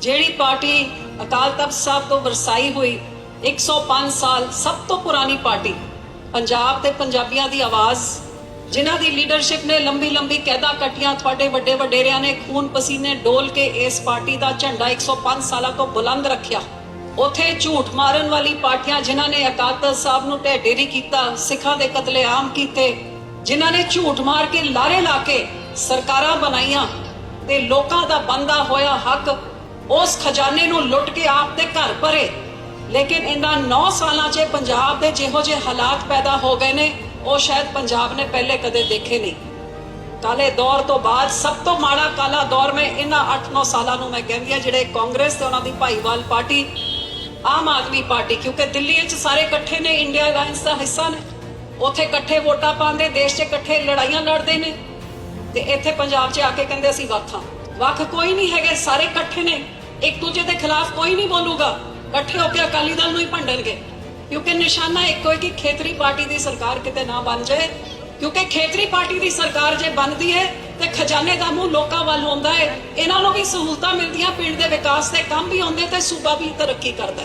ਜਿਹੜੀ ਪਾਰਟੀ ਅਕਾਲ ਤਖਤ ਸਾਹਿਬ ਤੋਂ ਵਰਸਾਈ ਹੋਈ 105 ਸਾਲ ਸਭ ਤੋਂ ਪੁਰਾਣੀ ਪਾਰਟੀ, ਪੰਜਾਬ ਤੇ ਪੰਜਾਬੀਆਂ ਦੀ ਆਵਾਜ਼, ਜਿਨ੍ਹਾਂ ਦੀ ਲੀਡਰਸ਼ਿਪ ਨੇ ਲੰਬੀ ਲੰਬੀ ਕੈਦਾਂ ਕੱਟੀਆਂ, ਤੁਹਾਡੇ ਵੱਡੇ ਵਡੇਰਿਆਂ ਨੇ ਖੂਨ ਪਸੀਨੇ ਡੋਲ ਕੇ ਇਸ ਪਾਰਟੀ ਦਾ ਝੰਡਾ 105 ਸਾਲਾਂ ਤੋਂ ਬੁਲੰਦ ਰੱਖਿਆ। ਉਥੇ ਝੂਠ ਮਾਰਨ ਵਾਲੀ ਪਾਰਟੀਆਂ ਜਿਨ੍ਹਾਂ ਨੇ ਅਕਾਲ ਤਖਤ ਸਾਹਿਬ ਨੂੰ ਢਹਿ ਕੀਤਾ, ਸਿੱਖਾਂ ਦੇ ਕਤਲੇਆਮ ਕੀਤੇ, ਜਿਨ੍ਹਾਂ ਨੇ ਝੂਠ ਮਾਰ ਕੇ ਲਾਰੇ ਲਾ ਕੇ ਸਰਕਾਰਾਂ ਬਣਾਈਆਂ ਤੇ ਲੋਕਾਂ ਦਾ ਬੰਦਾ ਹੋਇਆ ਹੱਕ ਉਸ ਖਜ਼ਾਨੇ ਨੂੰ ਲੁੱਟ ਕੇ ਆਪ ਦੇ ਘਰ ਭਰੇ। ਲੇਕਿਨ ਇਹਨਾਂ 9 ਸਾਲਾਂ 'ਚ ਪੰਜਾਬ ਦੇ ਜਿਹੋ ਜਿਹੇ ਹਾਲਾਤ ਪੈਦਾ ਹੋ ਗਏ ਨੇ, ਉਹ ਸ਼ਾਇਦ ਪੰਜਾਬ ਨੇ ਪਹਿਲੇ ਕਦੇ ਦੇਖੇ ਨਹੀਂ। ਕਾਲੇ ਦੌਰ ਤੋਂ ਬਾਅਦ ਸਭ ਤੋਂ ਮਾੜਾ ਕਾਲਾ ਦੌਰ ਮੈਂ ਇਹਨਾਂ 8-9 ਸਾਲਾਂ ਨੂੰ ਮੈਂ ਕਹਿੰਦੀ ਆ, ਜਿਹੜੇ ਕਾਂਗਰਸ ਤੇ ਉਹਨਾਂ ਦੀ ਭਾਈਵਾਲ ਪਾਰਟੀ, ਆਮ ਆਦਮੀ ਪਾਰਟੀ, ਕਿਉਂਕਿ ਦਿੱਲੀ ਵਿੱਚ ਸਾਰੇ ਇਕੱਠੇ ਨੇ, ਇੰਡੀਆ ਅਲਾਈਅੰਸ ਦਾ ਹਿੱਸਾ ਨੇ। ਉੱਥੇ ਇਕੱਠੇ ਵੋਟਾਂ ਪਾਉਂਦੇ, ਦੇਸ਼ 'ਚ ਇਕੱਠੇ ਲੜਾਈਆਂ ਲੜਦੇ ਨੇ। ਤੇ ਇੱਥੇ ਪੰਜਾਬ 'ਚ ਆ ਕੇ ਕਹਿੰਦੇ ਅਸੀਂ ਵੱਖ ਹਾਂ। ਵੱਖ ਕੋਈ ਨਹੀਂ ਹੈਗੇ, ਸਾਰੇ ਇਕੱਠੇ ਨੇ। ਇੱਕ ਦੂਜੇ ਦੇ ਖਿਲਾਫ ਕੋਈ ਨਹੀਂ ਬੋਲੂਗਾ, ਇਕੱਠੇ ਹੋ ਕੇ ਅਕਾਲੀ ਦਲ ਨੂੰ ਹੀ ਭੰਡਣਗੇ। ਕਿਉਂਕਿ ਨਿਸ਼ਾਨਾ ਇੱਕੋ ਹੈ ਕਿ ਖੇਤਰੀ ਪਾਰਟੀ ਦੀ ਸਰਕਾਰ ਕਿਤੇ ਨਾ ਬਣ ਜਾਏ। ਕਿਉਂਕਿ ਖੇਤਰੀ ਪਾਰਟੀ ਦੀ ਸਰਕਾਰ ਜੇ ਬਣਦੀ ਹੈ, ਤੇ ਖਜ਼ਾਨੇ ਦਾ ਮੂੰਹ ਲੋਕਾਂ ਵੱਲ ਹੁੰਦਾ ਹੈ। ਇਹਨਾਂ ਨੂੰ ਵੀ ਸਹੂਲਤਾਂ ਮਿਲਦੀਆਂ, ਪਿੰਡ ਦੇ ਵਿਕਾਸ ਦੇ ਕੰਮ ਵੀ ਹੁੰਦੇ ਤੇ ਸੂਬਾ ਵੀ ਤਰੱਕੀ ਕਰਦਾ ਹੈ।